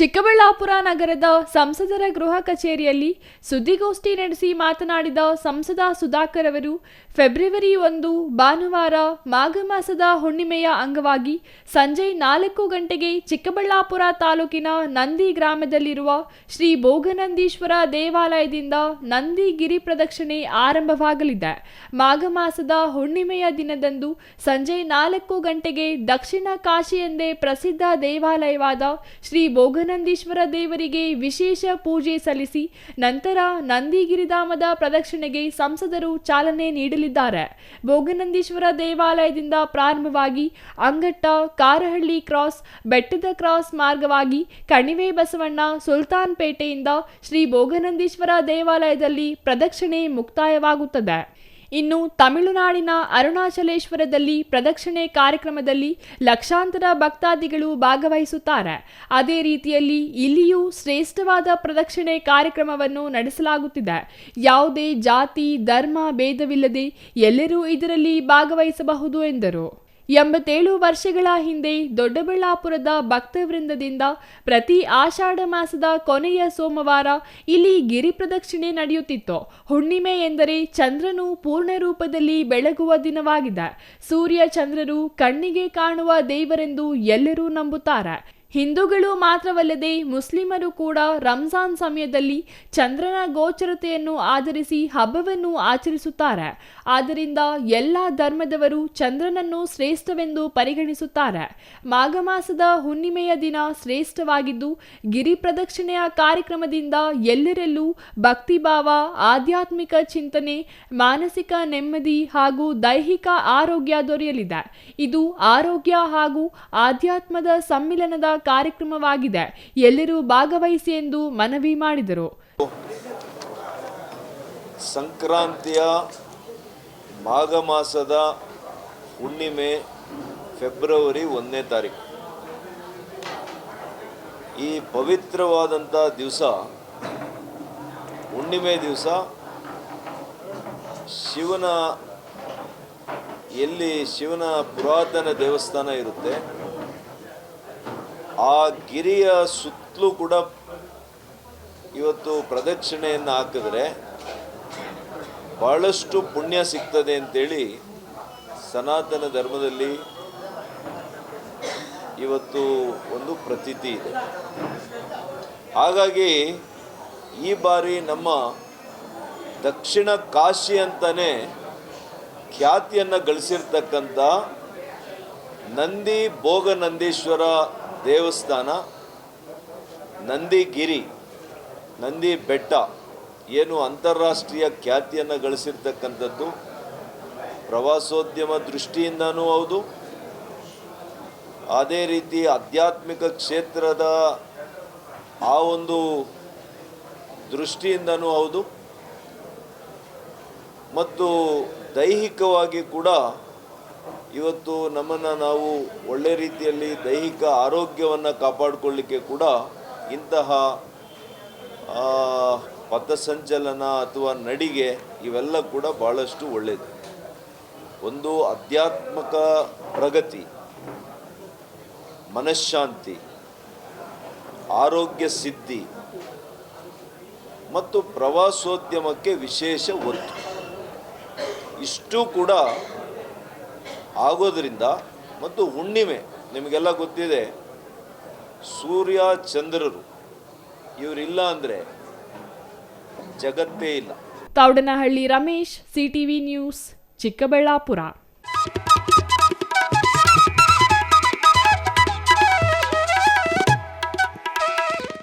ಚಿಕ್ಕಬಳ್ಳಾಪುರ ನಗರದ ಸಂಸದರ ಗೃಹ ಕಚೇರಿಯಲ್ಲಿ ಸುದ್ದಿಗೋಷ್ಠಿ ನಡೆಸಿ ಮಾತನಾಡಿದ ಸಂಸದ ಸುಧಾಕರ್ ಅವರು, ಫೆಬ್ರವರಿ ಒಂದು, ಭಾನುವಾರ, ಮಾಘ ಮಾಸದ ಹುಣ್ಣಿಮೆಯ ಅಂಗವಾಗಿ ಸಂಜೆ ನಾಲ್ಕು ಗಂಟೆಗೆ ಚಿಕ್ಕಬಳ್ಳಾಪುರ ತಾಲೂಕಿನ ನಂದಿ ಗ್ರಾಮದಲ್ಲಿರುವ ಶ್ರೀ ಭೋಗನಂದೀಶ್ವರ ದೇವಾಲಯದಿಂದ ನಂದಿ ಗಿರಿ ಪ್ರದಕ್ಷಿಣೆ ಆರಂಭವಾಗಲಿದೆ. ಮಾಘ ಮಾಸದ ಹುಣ್ಣಿಮೆಯ ದಿನದಂದು ಸಂಜೆ ನಾಲ್ಕು ಗಂಟೆಗೆ ದಕ್ಷಿಣ ಕಾಶಿ ಎಂದೇ ಪ್ರಸಿದ್ಧ ದೇವಾಲಯವಾದ ಶ್ರೀ ಭೋಗನಂದೀಶ್ವರ ದೇವರಿಗೆ ವಿಶೇಷ ಪೂಜೆ ಸಲ್ಲಿಸಿ ನಂತರ ನಂದಿಗಿರಿಧಾಮದ ಪ್ರದಕ್ಷಿಣೆಗೆ ಸಂಸದರು ಚಾಲನೆ ನೀಡಲಿದ್ದಾರೆ. ಭೋಗನಂದೀಶ್ವರ ದೇವಾಲಯದಿಂದ ಪ್ರಾರಂಭವಾಗಿ ಅಂಗಟ್ಟ, ಕಾರಹಳ್ಳಿ ಕ್ರಾಸ್, ಬೆಟ್ಟದ ಕ್ರಾಸ್ ಮಾರ್ಗವಾಗಿ ಕಣಿವೆ ಬಸವಣ್ಣ ಸುಲ್ತಾನ್ ಪೇಟೆಯಿಂದ ಶ್ರೀ ಭೋಗನಂದೀಶ್ವರ ದೇವಾಲಯದಲ್ಲಿ ಪ್ರದಕ್ಷಿಣೆ ಮುಕ್ತಾಯವಾಗುತ್ತದೆ. ಇನ್ನು ತಮಿಳುನಾಡಿನ ಅರುಣಾಚಲೇಶ್ವರದಲ್ಲಿ ಪ್ರದಕ್ಷಿಣೆ ಕಾರ್ಯಕ್ರಮದಲ್ಲಿ ಲಕ್ಷಾಂತರ ಭಕ್ತಾದಿಗಳು ಭಾಗವಹಿಸುತ್ತಾರೆ. ಅದೇ ರೀತಿಯಲ್ಲಿ ಇಲ್ಲಿಯೂ ಶ್ರೇಷ್ಠವಾದ ಪ್ರದಕ್ಷಿಣೆ ಕಾರ್ಯಕ್ರಮವನ್ನು ನಡೆಸಲಾಗುತ್ತಿದೆ. ಯಾವುದೇ ಜಾತಿ, ಧರ್ಮ, ಭೇದವಿಲ್ಲದೆ ಎಲ್ಲರೂ ಇದರಲ್ಲಿ ಭಾಗವಹಿಸಬಹುದು ಎಂದರು. ಎಂಬತ್ತೇಳು ವರ್ಷಗಳ ಹಿಂದೆ ದೊಡ್ಡಬಳ್ಳಾಪುರದ ಭಕ್ತವೃಂದದಿಂದ ಪ್ರತಿ ಆಷಾಢ ಮಾಸದ ಕೊನೆಯ ಸೋಮವಾರ ಇಲ್ಲಿ ಗಿರಿ ಪ್ರದಕ್ಷಿಣೆ ನಡೆಯುತ್ತಿತ್ತು. ಹುಣ್ಣಿಮೆ ಎಂದರೆ ಚಂದ್ರನು ಪೂರ್ಣ ರೂಪದಲ್ಲಿ ಬೆಳಗುವ ದಿನವಾಗಿದೆ. ಸೂರ್ಯ ಚಂದ್ರರು ಕಣ್ಣಿಗೆ ಕಾಣುವ ದೇವರೆಂದು ಎಲ್ಲರೂ ನಂಬುತ್ತಾರೆ. ಹಿಂದೂಗಳು ಮಾತ್ರವಲ್ಲದೆ ಮುಸ್ಲಿಮರು ಕೂಡ ರಂಜಾನ್ ಸಮಯದಲ್ಲಿ ಚಂದ್ರನ ಗೋಚರತೆಯನ್ನು ಆಧರಿಸಿ ಹಬ್ಬವನ್ನು ಆಚರಿಸುತ್ತಾರೆ. ಆದ್ದರಿಂದ ಎಲ್ಲ ಧರ್ಮದವರು ಚಂದ್ರನನ್ನು ಶ್ರೇಷ್ಠವೆಂದು ಪರಿಗಣಿಸುತ್ತಾರೆ. ಮಾಘ ಮಾಸದ ಹುಣ್ಣಿಮೆಯ ದಿನ ಶ್ರೇಷ್ಠವಾಗಿದ್ದು, ಗಿರಿ ಪ್ರದಕ್ಷಿಣೆಯ ಕಾರ್ಯಕ್ರಮದಿಂದ ಎಲ್ಲರಲ್ಲೂ ಭಕ್ತಿಭಾವ, ಆಧ್ಯಾತ್ಮಿಕ ಚಿಂತನೆ, ಮಾನಸಿಕ ನೆಮ್ಮದಿ ಹಾಗೂ ದೈಹಿಕ ಆರೋಗ್ಯ ದೊರೆಯಲಿದೆ. ಇದು ಆರೋಗ್ಯ ಹಾಗೂ ಆಧ್ಯಾತ್ಮದ ಸಮ್ಮಿಲನದ ಕಾರ್ಯಕ್ರಮವಾಗಿದೆ. ಎಲ್ಲರೂ ಭಾಗವಹಿಸಿ ಎಂದು ಮನವಿ ಮಾಡಿದರು. ಸಂಕ್ರಾಂತಿಯ ಮಾಘ ಮಾಸದ ಹುಣ್ಣಿಮೆ ಫೆಬ್ರವರಿ ಒಂದನೇ ತಾರೀಕು. ಈ ಪವಿತ್ರವಾದಂಥ ದಿವಸ, ಹುಣ್ಣಿಮೆ ದಿವಸ, ಶಿವನ, ಎಲ್ಲಿ ಶಿವನ ಪುರಾತನ ದೇವಸ್ಥಾನ ಇರುತ್ತೆ ಆ ಗಿರಿಯ ಸುತ್ತಲೂ ಕೂಡ ಇವತ್ತು ಪ್ರದಕ್ಷಿಣೆಯನ್ನು ಹಾಕಿದ್ರೆ ಬಹಳಷ್ಟು ಪುಣ್ಯ ಸಿಗ್ತದೆ ಅಂತೇಳಿ ಸನಾತನ ಧರ್ಮದಲ್ಲಿ ಇವತ್ತು ಒಂದು ಪ್ರತೀತಿ ಇದೆ. ಹಾಗಾಗಿ ಈ ಬಾರಿ ನಮ್ಮ ದಕ್ಷಿಣ ಕಾಶಿ ಅಂತಲೇ ಖ್ಯಾತಿಯನ್ನು ಗಳಿಸಿರ್ತಕ್ಕಂಥ ನಂದಿ ಭೋಗನಂದೀಶ್ವರ ದೇವಸ್ಥಾನ, ನಂದಿಗಿರಿ ನಂದಿ ಬೆಟ್ಟ ಏನು ಅಂತಾರಾಷ್ಟ್ರೀಯ ಖ್ಯಾತಿಯನ್ನು ಗಳಿಸಿರ್ತಕ್ಕಂಥದ್ದು. ಪ್ರವಾಸೋದ್ಯಮ ದೃಷ್ಟಿಯಿಂದನೂ ಹೌದು. ಅದೇ ರೀತಿ ಆಧ್ಯಾತ್ಮಿಕ ಕ್ಷೇತ್ರದ ಆ ಒಂದು ದೃಷ್ಟಿಯಿಂದನೂ ಹೌದು. ಮತ್ತು ದೈಹಿಕವಾಗಿ ಕೂಡ ಇವತ್ತು ನಮ್ಮನ್ನು ನಾವು ಒಳ್ಳೆ ರೀತಿಯಲ್ಲಿ ದೈಹಿಕ ಆರೋಗ್ಯವನ್ನು ಕಾಪಾಡಿಕೊಳ್ಳಿಕ್ಕೆ ಕೂಡ ಇಂತಹ ಪಥಸಂಚಲನ ಅಥವಾ ನಡಿಗೆ ಇವೆಲ್ಲ ಕೂಡ ಭಾಳಷ್ಟು ಒಳ್ಳೆಯದು ಒಂದು ಆಧ್ಯಾತ್ಮಿಕ ಪ್ರಗತಿ ಮನಃಶಾಂತಿ ಆರೋಗ್ಯ ಸಿದ್ಧಿ ಮತ್ತು ಪ್ರವಾಸೋದ್ಯಮಕ್ಕೆ ವಿಶೇಷ ಒತ್ತು. ಇಷ್ಟು ಕೂಡ ಆಗೋದ್ರಿಂದ ಮತ್ತು ಹುಣ್ಣಿಮೆ, ನಿಮಗೆಲ್ಲ ಗೊತ್ತಿದೆ, ಸೂರ್ಯ ಚಂದ್ರರು, ಇವರಿಲ್ಲ ಅಂದರೆ ಜಗತ್ತೇ ಇಲ್ಲ. Thaudanahalli Ramesh, CTV news, Chikkaballapur.